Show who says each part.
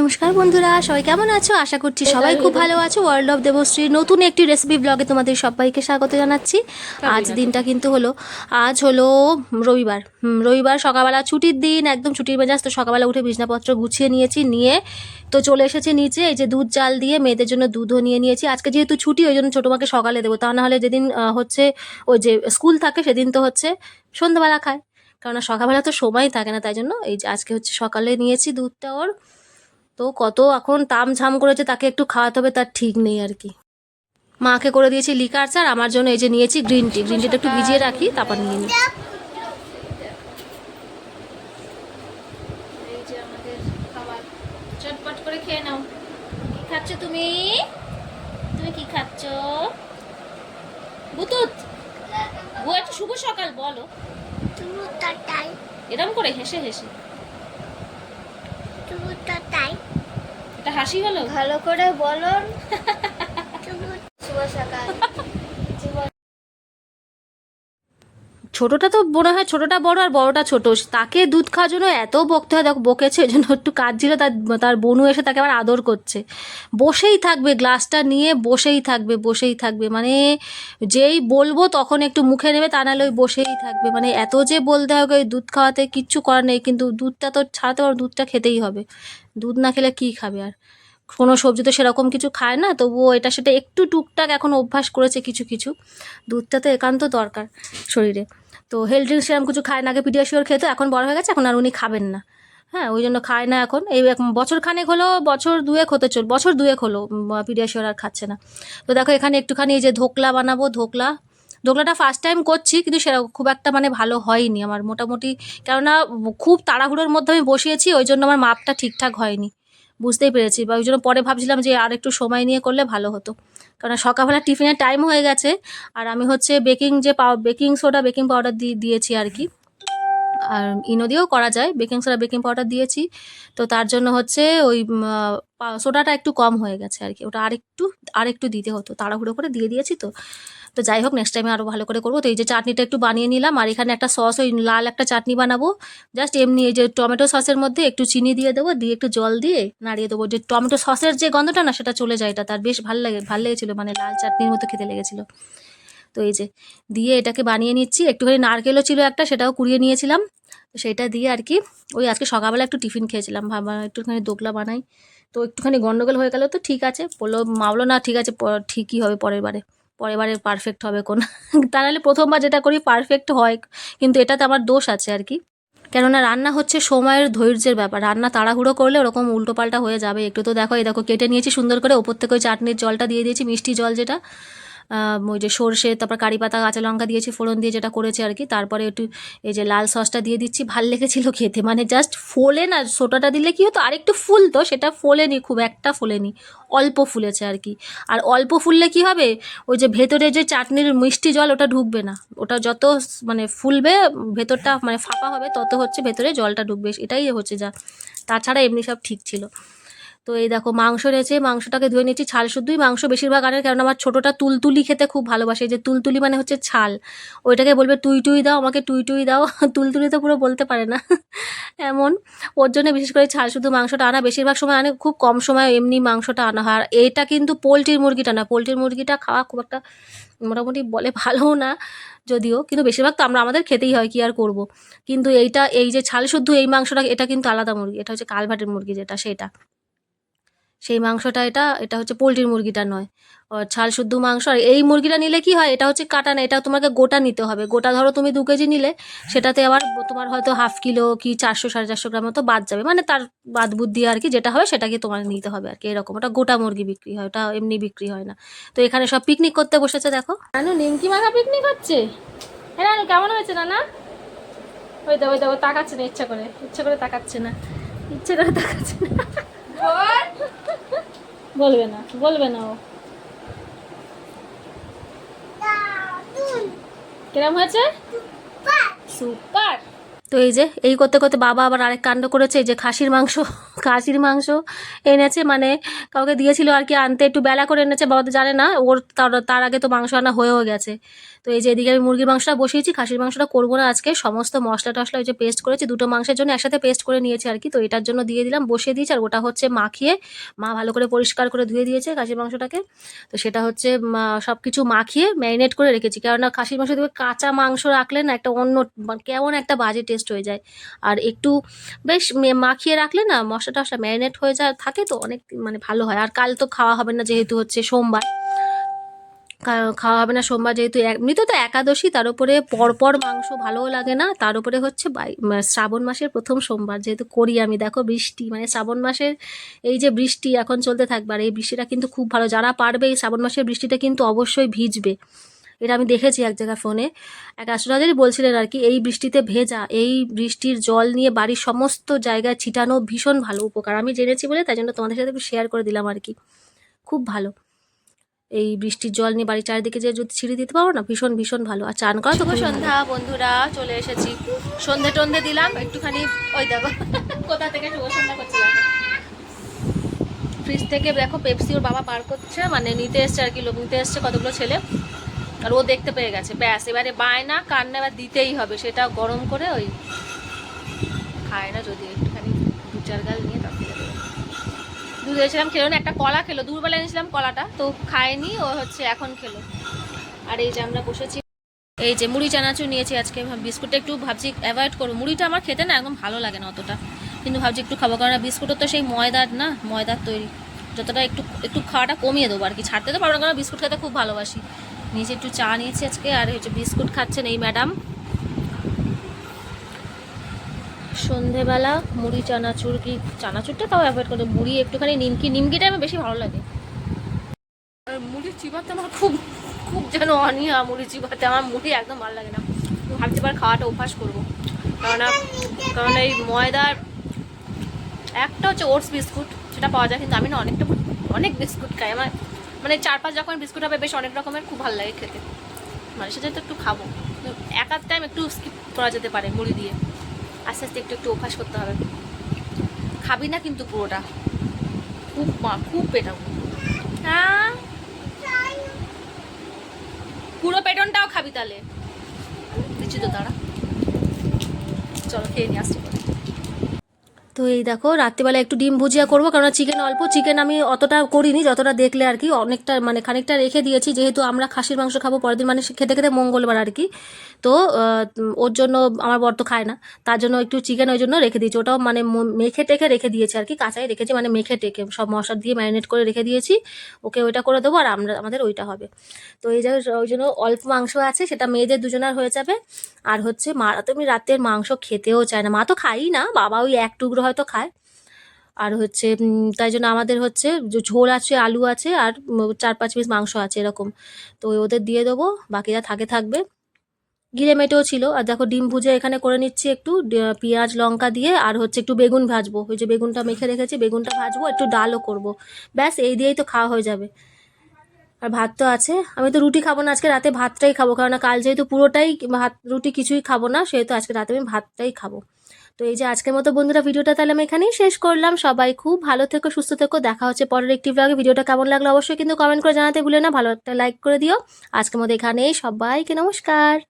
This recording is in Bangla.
Speaker 1: নমস্কার বন্ধুরা সবাই কেমন আছো? আশা করছি সবাই খুব ভালো আছো। ওয়ার্ল্ড অফ দেবশ্রীর নতুন একটি রেসিপি ব্লগে তোমাদের সবাইকে স্বাগত জানাচ্ছি। আজ দিনটা কিন্তু হলো আজ হলো রবিবার। রবিবার সকালবেলা ছুটির দিন একদম ছুটির মেজাজ তো সকালবেলা উঠে বিছনাপত্র গুছিয়ে নিয়েছি নিয়ে তো চলে এসেছি নিচে এই যে দুধ জাল দিয়ে মেয়েদের জন্য দুধও নিয়ে নিয়েছি। আজকে যেহেতু ছুটি ওই জন্য ছোটো মাকে সকালে দেবো। তা না হলে যেদিন হচ্ছে ওই যে স্কুল থাকে সেদিন তো হচ্ছে সন্ধ্যাবেলা খায়। কারণ সকালবেলা তো সময় থাকে না তাই জন্য এই যে আজকে হচ্ছে সকালে নিয়েছি দুধটা ওর। তো কত এখন তাম ঝাম করেছে তাকে একটু খাওয়াতে হবে তার ঠিক নেই আর কি। মাকে করে দিয়েছি লিকার চার আমার জন্য এই যে নিয়েছি গ্রিন টি। গ্রিন টিটা একটু ভিজিয়ে রাখি তারপর নিয়ে নিই। এই যে আমাদের খাবার। চটপট করে খেয়ে নাও। কি খাচ্ছ তুমি? তুমি কি খাচ্ছ? বুতুত! একটু শুভ সকাল বলো। এরম করে হেসে হেসে
Speaker 2: চুমুটাটাই
Speaker 1: এটা হাসি হলো?
Speaker 2: ভালো করে বলুন। শুভ সকাল।
Speaker 1: ছোটটা তো মনে হয় ছোটটা বড় আর বড়টা ছোট। তাকে দুধ খাওয়ার জন্য এত বকতে হয়, দেখো, বকেছে ওই জন্য একটু কাঁদছিল, তার তার বনু এসে তাকে আবার আদর করছে। বসেই থাকবে, গ্লাসটা নিয়ে বসেই থাকবে বসেই থাকবে। মানে যেই বলব তখন একটু মুখে নেবে, তা নাহলে ওই বসেই থাকবে। মানে এত যে বলতে হবে ওই দুধ খাওয়াতে কিচ্ছু করার নেই, কিন্তু দুধটা তো ছাড়াতে পারো, দুধটা খেতেই হবে। দুধ না খেলে কী খাবে আর? কোনো সবজি তো সেরকম কিছু খায় না, তবুও এটা সেটা একটু টুকটাক এখন অভ্যাস করেছে কিছু কিছু। দুধটা তো একান্ত দরকার শরীরে। তো হেলথ ড্রিঙ্কস সেরকম কিছু খায় না, আগে পিডিয়াশিওর খেতো, এখন বড় হয়ে গেছে, এখন আর উনি খাবেন না। হ্যাঁ ওই জন্য খায় না এখন। এই বছর খানেক হলো, বছর দুয়েক হতে চল, বছর দুয়েক হলো পিডিয়াশিওর আর খাচ্ছে না। তো দেখো এখানে একটুখানি এই যে ধোকলা বানাবো, ধোকলা। ধোকলাটা ফার্স্ট টাইম করছি, কিন্তু সেরকম খুব একটা মানে ভালো হয়নি আমার মোটামুটি। কেননা খুব তাড়াহুড়োর মধ্যে আমি বসিয়েছি, ওই জন্য আমার মাপটা ঠিকঠাক হয়নি। বুঝতেই পেরেছি। বা ওই জন্য পরে ভাবছিলাম যে আর একটু সময় নিয়ে করলে ভালো হতো। কারণ সকালবেলা টিফিনের টাইম হয়ে গেছে। আর আমি হচ্ছে বেকিং যে বেকিং সোডা বেকিং পাউডার দিয়ে দিয়েছি আর কি। আর ইনো দিয়েও করা যায়। বেকিং সোডা বেকিং পাউডার দিয়েছি। তো তার জন্য হচ্ছে ওই সোডাটা একটু কম হয়ে গেছে আর কি। ওটা আরেকটু আরেকটু দিতে হতো, তাড়াহুড়ো করে দিয়ে দিয়েছি তো। তো যাই হোক নেক্সট টাইমে আরও ভালো করে করব। তো এই যে চাটনিটা একটু বানিয়ে নিলাম, আর এখানে একটা সস ওই লাল একটা চাটনি বানাবো। জাস্ট এমনি এই যে টমেটো সসের মধ্যে একটু চিনি দিয়ে দেবো, দিয়ে একটু জল দিয়ে নাড়িয়ে দেবো। যে টমেটো সসের যে গন্ধটা না, সেটা চলে যায় এটা। তার বেশ ভালো লাগে, ভালো লেগেছিলো মানে লাল চাটনির মতো খেতে লেগেছিলো। তো এই যে, দিয়ে এটাকে বানিয়ে নিচ্ছি। একটুখানি নারকেলও ছিল একটা, সেটাও কুড়িয়ে নিয়েছিলাম। সেটা দিয়ে আর কি ওই আজকে সকালবেলা একটু টিফিন খেয়েছিলাম ভাবা একটুখানি দোকলা বানাই। তো একটুখানি গন্ডগোল হয়ে গেল তো ঠিক আছে, বলল মাবলো না, ঠিক আছে ঠিকই হবে পরের বারে। পরের বারে পারফেক্ট হবে কোন। তা নাহলে প্রথমবার যেটা করি পারফেক্ট হয়, কিন্তু এটাতে আমার দোষ আছে আর কি। কেননা রান্না হচ্ছে সময়ের ধৈর্যের ব্যাপার, রান্না তাড়াহুড়ো করলে ওরকম উল্টোপাল্টা হয়ে যাবে। একটু তো দেখো, এই দেখো, কেটে নিয়েছি সুন্দর করে, ওপর থেকে ওই চাটনির জলটা দিয়ে দিয়েছি, মিষ্টি জল যেটা। ওই যে সর্ষে, তারপর কারি পাতা, কাঁচা লঙ্কা দিয়েছি, ফোড়ন দিয়ে যেটা করেছে আর কি। তারপরে একটু এই যে লাল সসটা দিয়ে দিচ্ছি, ভালো লেগেছিল খেতে। মানে জাস্ট ফোলে না, সোটাটা দিলে কি হতো, আরেকটু ফুলতো, সেটা ফোলেনি, খুব একটা ফোলেনি, অল্প ফুলেছে আর কি। আর অল্প ফুললে কি হবে, ওই যে ভেতরে যে চাটনির মিষ্টি জল, ওটা ঢুকবে না। ওটা যত মানে ফুলবে, ভেতরটা মানে ফাঁপা হবে, তত হচ্ছে ভেতরে জলটা ঢুকবে, এটাই হচ্ছে যা। তাছাড়া এমনি সব ঠিক ছিল। তো এই দেখো মাংস রয়েছে, মাংসটাকে ধুয়ে নিচ্ছি ছাল শুদ্ধই মাংস বেশিরভাগ আনের কারণ আমার ছোটোটা তুলতুলি খেতে খুব ভালোবাসে। যে তুলতুলি মানে হচ্ছে ছাল। ওইটাকে বলবে তুই টুই দাও, আমাকে টুই টুই দাও। তুলতুলি তো পুরো বলতে পারে না। এমন। ওর জন্য বিশেষ করে ছাল শুধু মাংসটা আনা, বেশিরভাগ সময় আনে, খুব কম সময় এমনি মাংসটা আনা হয়। আর এইটা কিন্তু পোলট্রির মুরগিটা না, পোলট্রির মুরগিটা খাওয়া খুব একটা মোটামুটি বলে ভালোও না যদিও, কিন্তু বেশিরভাগ তো আমরা, আমাদের খেতেই হয় কি আর করব। কিন্তু এইটা, এই যে ছাল শুদ্ধ এই মাংসটা, এটা কিন্তু আলাদা মুরগি, এটা হচ্ছে কালভাটের মুরগি যেটা, সেটা। সেই মাংসটা এটা এটা হচ্ছে পোলট্রির মুরগিটা নয়। ছাল শুদ্ধ মাংস, আর এই মুরগিটা নিলে কি হয়, এটা হচ্ছে কাটা না এটা তোমাকে গোটা নিতে হবে। গোটা ধরো তুমি দু কেজি নিলে, সেটাতে আবার তোমার হয়তো হাফ কিলো কি চারশো, সাড়ে চারশো গ্রাম মতো বাদ যাবে। মানে তার বাদ বুদ্ধি আর কি, যেটা হবে সেটাকে তোমার নিতে হবে আর কি, এরকম। ওটা গোটা মুরগি বিক্রি হয়, ওটা এমনি বিক্রি হয় না। তো এখানে সব পিকনিক করতে বসেছে, দেখো। নানু, নিমকি মাখা পিকনিক হচ্ছে? হ্যাঁ কেমন হয়েছে, নানা? ওই দেখো ওই দেখো তাকাচ্ছে না, ইচ্ছা করে ইচ্ছা করে তাকাচ্ছে না। ইচ্ছে করে তাকাচ্ছে না। বলবে না বলবে না ও। কেরম হয়েছে? সুপার। তো এই যে এই করতে করতে বাবা আবার আরেক কাণ্ড করেছে এই যে খাসির মাংস। খাসির মাংস এনেছে মানে কাউকে দিয়েছিল আর কি আনতে, একটু বেলা করে এনেছে, বাবা তো জানে না, ওর তার আগে তো মাংস আনা হয়েও গেছে। তো এই যে এদিকে আমি মুরগির মাংসটা বসিয়েছি, খাসির মাংসটা করব না আজকে, সমস্ত মশলা টশলা ওই যে পেস্ট করেছি, দুটো মাংসের জন্য একসাথে পেস্ট করে নিয়েছি আর কি, তো এটার জন্য দিয়ে দিলাম, বসিয়ে দিয়েছি, আর ওটা হচ্ছে মাখিয়ে, মা ভালো করে পরিষ্কার করে ধুয়ে দিয়েছে খাসির মাংসটাকে। তো সেটা হচ্ছে সব কিছু মাখিয়ে ম্যারিনেট করে রেখেছি, কেননা খাসির মাংস দেখবে কাঁচা মাংস রাখলে না একটা অন্য মানে কেমন একটা বাজে টেস্ট হয়ে যায়। আর একটু বেশ মাখিয়ে রাখলে না মশলা টশলা ম্যারিনেট হয়ে যায় থাকে তো অনেক মানে ভালো হয়। আর কাল তো খাওয়া হবে না যেহেতু হচ্ছে সোমবার। খাওয়া হবে না সোমবার যেহেতু এমনিতে তো একাদশী, তার উপরে পরপর মাংস ভালোও লাগে না, তার উপরে হচ্ছে বাই- মা- শ্রাবণ মাসের প্রথম সোমবার যেহেতু করি আমি, দেখো বৃষ্টি মানে শ্রাবণ মাসের এই যে বৃষ্টি এখন চলতে থাকবে, আর এই বৃষ্টিটা কিন্তু খুব ভালো। যারা পারবে এই শ্রাবণ মাসের বৃষ্টিটা কিন্তু অবশ্যই ভিজবে। এটা আমি দেখেছি এক জায়গায় ফোনে এক অ্যাস্ট্রোলজারই বলছিলেন আর কি এই বৃষ্টিতে ভেজা এই বৃষ্টির জল নিয়ে বাড়ির সমস্ত জায়গায় ছিটানো ভীষণ ভালো উপকার। আমি জেনেছি বলে তাই জন্য তোমাদের সাথে একটু শেয়ার করে দিলাম আর কি। খুব ভালো। এই বৃষ্টির জল নিয়ে বাড়ির চারিদিকে যে যদি ছিঁড়ে দিতে পারো না ভীষণ ভীষণ ভালো। আর চান করা তো সন্ধ্যা বন্ধুরা চলে এসেছি। সন্ধে টন্ধে দিলাম একটুখানি ওই দেখো কোথা থেকে শুভ সন্ধ্যা করছে ফ্রিজ থেকে দেখো পেপসি ওর বাবা বার করছে মানে নিতে এসছে আর কি লোক নিতে এসছে কতগুলো ছেলে। আর ও দেখতে পেয়ে গেছে। ব্যাস, এবারে বায়না কান্না এবার দিতেই হবে, সেটা গরম করে ওই খায় না, যদি একটুখানি দু চার গাল নিয়ে দেবে। দুধ এনেছিলাম খেলো না, একটা কলা খেলো দুপুরবেলা এনেছিলাম কলাটা, তো খায়নি, ও হচ্ছে এখন খেলো। আর এই যে আমরা বসেছি, এই যে মুড়ি চানাচুর নিয়েছি আজকে বিস্কুটটা একটু ভাবছি অ্যাভয়েড করব। মুড়িটা আমার খেতে না একদম ভালো লাগে না অতটা, কিন্তু ভাবছি একটু খাব কারণ বিস্কুটও তো সেই ময়দার না, ময়দার তৈরি, যতটা একটু একটু খাওয়াটা কমিয়ে দেবো আর কি, ছাড়তে তো পারব না কারণ বিস্কুট খেতে খুব ভালোবাসি। নিচে একটু চা নিয়েছি আজকে, আর হচ্ছে বিস্কুট খাচ্ছেন এই ম্যাডাম। সন্ধেবেলা মুড়ি, চানাচুর কি চানাচুরটা তাও অ্যাভয়েড করে মুড়ি একটুখানি নিমকি নিমকিটা আমার বেশি ভালো লাগে। মুড়ি চিবাতে আমার খুব খুব যেন অনিয়া মুড়ি চিবাতে। আমার মুড়ি একদম ভালো লাগে না। ভাবছি এবার খাওয়াটা অভ্যাস করব। কারণ কারণ এই ময়দার একটা হচ্ছে ওটস বিস্কুট, সেটা পাওয়া যায়, কিন্তু আমি না অনেকটা অনেক বিস্কুট খাই। আমার মানে চার পাঁচ রকমের বিস্কুট হবে, বেশ অনেক রকমের খুব ভালো লাগে খেতে। মানে সেটা তো একটু খাব। এক আধ টাইম একটু স্কিপ করা যেতে পারে মুড়ি দিয়ে। আস্তে আস্তে একটু একটু অভ্যাস করতে হবে। খাবি না কিন্তু পুরোটা। খুব মা- খুব পেটাবো হ্যাঁ? পুরো পেটনটাও খাবি তাহলে। দিচ্ছি তো তারা চলো খেয়ে নিয়ে আসতে পরে। তো এই দেখো রাত্রিবেলা একটু ডিম ভুজিয়া করব কারণ চিকেন অল্প চিকেন আমি অতটা করিনি, যতটা দেখলে আর কি, অনেকটা মানে খানিকটা রেখে দিয়েছি, যেহেতু আমরা খাসির মাংস খাব, পরের দিন মানে খেতে খেতে মঙ্গলবার আর কি। তো ওর জন্য আমার বর তো খায় না, তার জন্য একটু চিকেন ওই জন্য রেখে দিয়েছি, ওটাও মানে মেখে টেখে রেখে দিয়েছি আর কি, কাঁচাই রেখেছি মানে মেখে টেখে, সব মশলা দিয়ে ম্যারিনেট করে রেখে দিয়েছি, ওকে ওইটা করে দেবো আর আমরা, আমাদের ওইটা হবে। তো এই যে, ওই জন্য অল্প মাংস আছে, সেটা মেয়েদের দুজনার হয়ে যাবে, আর হচ্ছে মারা তো আমি রাতের মাংস খেতেও চায় না, মা তো খাই না, বাবা ওই এক টুকরো হয়তো খায়। আর হচ্ছে তাই জন্য আমাদের হচ্ছে ঝোল আছে, আলু আছে, আর চার পাঁচ পিস মাংস আছে এরকম। তো ওদের দিয়ে দেবো, বাকিরা থাকে থাকবে। গিরে মেটেও ছিল। আর দেখো ডিম ভুজে এখানে করে নিচ্ছি একটু পেঁয়াজ, লঙ্কা দিয়ে, আর হচ্ছে একটু বেগুন ভাজবো। ওই যে বেগুনটা মেখে রেখেছি, বেগুনটা ভাজবো, একটু ডালও করব। ব্যাস, এই দিয়েই তো খাওয়া হয়ে যাবে। আর ভাত তো আছে। আমি তো রুটি খাব না, আজকে রাতে ভাতটাই খাব। কারণ কাল যেহেতু পুরোটাই ভাত, রুটি কিছুই খাব না, সেহেতু আজকে রাতে আমি ভাতটাই খাব। তো এই যে আজকের মতো বন্ধুরা ভিডিওটা তাহলে আমি এখানেই শেষ করলাম। সবাই খুব ভালো থেকো, সুস্থ থেকো। দেখা হচ্ছে পরের একটি ব্লগে ভিডিওটা কেমন লাগল অবশ্যই কিন্তু কমেন্ট করে জানাতে ভুলে না। ভালো একটা লাইক করে দিও। আজকের মতো এখানেই। সবাইকে নমস্কার।